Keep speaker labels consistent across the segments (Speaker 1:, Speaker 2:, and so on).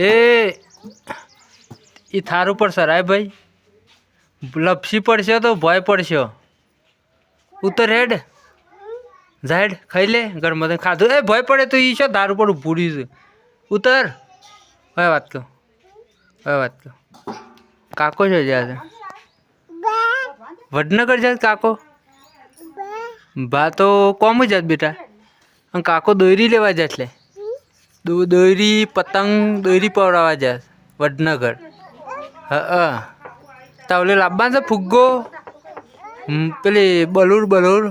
Speaker 1: એ એ થાર ઉપર સરાય ભાઈ. લપસી પડશે તો ભય પડશે. ઉતર હેડ. ઝાડ ખાઈ લે ઘરમાં ખાધું. એ, ભય પડે તો એ છો, ધાર ઉપર ઊભું છે. ઉતર. હવે વાત કહો હવે વાત કહો કાકો છે જ્યાં વડનગર જાત કાકો? બા તો કોમ જાત બેટા. કાકો દોરી લેવા એટલે દો- દોરી પતંગ દોરી પવડાવવા જાય. વડનગર. હા તાવલે લાવવાનું છે ફુગ્ગો? હમ, પેલી બલૂર બલૂર.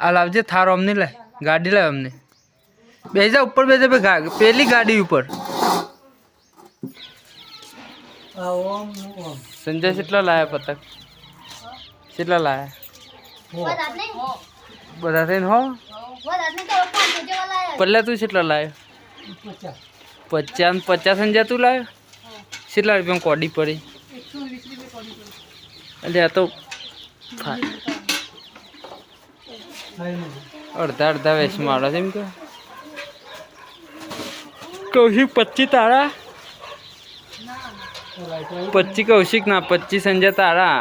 Speaker 1: આ લાવજે થારો અમને લે. ગાડી લાવ અમને. બેસી ઉપર બેસી જા પેલી ગાડી ઉપર. સંજય કેટલા લાયા પતંગ? કેટલા લાયા? બધા થઈને હો. પહેલા તું કેટલા લાવ્યો પચાસ. પચાસ અંજા તું લાવ્યો કેટલા રૂપિયા કોડી પડી? એટલે આ તો અડધા અડધા વેસ મારો છે એમ કે. કૌશિક પચીસ તારા? પચીસ કૌશિક ના, પચીસ અંજા તારા.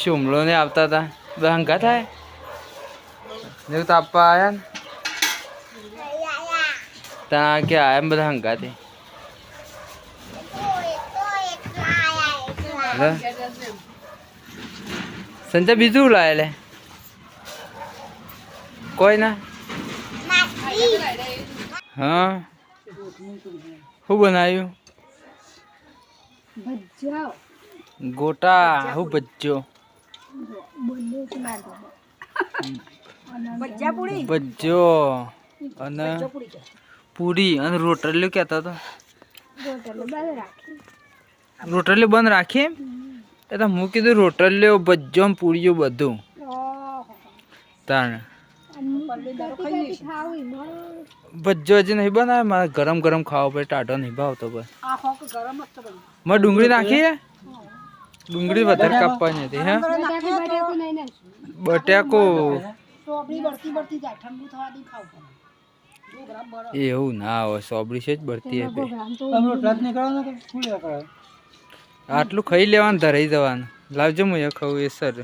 Speaker 1: શુમલો ને આવતા હતા બધા હંગા થાય? ને તો આપવા આવ્યા ને? ત્યાં કે એમ બધા હંકાથી લે. સંજય, બીજું લાવે લે. કોઈ ના? હા? શું બનાવ્યું? ગોટા હું ભજ્જો. ભજ્જો અને પૂરી અને રોટલીઓ કહેતા હતા. રોટલીઓ બંધ રાખી એ તો હું કીધું રોટલીઓ ભજ્જો પૂરીઓ બધું. તાણ. ભજ્જો હજી નહીં બનાવે? મારે ગરમ ગરમ ખાવો પડે ટાઢો નહીં ભાવતો બસ મારે ડુંગળી નાખી હે ડુંગળી વધારે કાપવાની હતી હે? બટાકો. એવું ના હોય સોબડી છે જ બળતી હતી. આટલું ખાઈ લેવાનું ધરાઈ જવાનું. લાવજો હું ખાવું એ સર.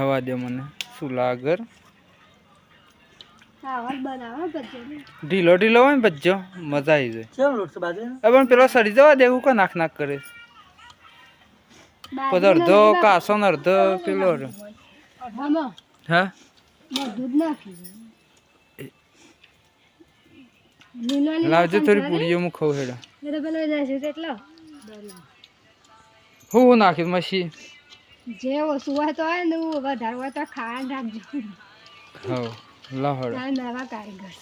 Speaker 1: હવા દે મને. શું લાગર ઢીલો ઢીલો હોય ને બચ્ચો મજા આવી જાય. હવે પણ પેલો સડી જવા દેવું કો નાખ નાખ કરે? પછી અડધો કાસો ને અડધો પેલો હા? લાવજો થોડી પૂરીઓ હું ખાઉં હેડા હું હું નાખ્યું મશી
Speaker 2: જે ઓછું હોય તો હોય ને વધારે હોય તો ખાવાનું રાખજો
Speaker 1: હા લાવ હેડા
Speaker 2: આ નવા કારીગર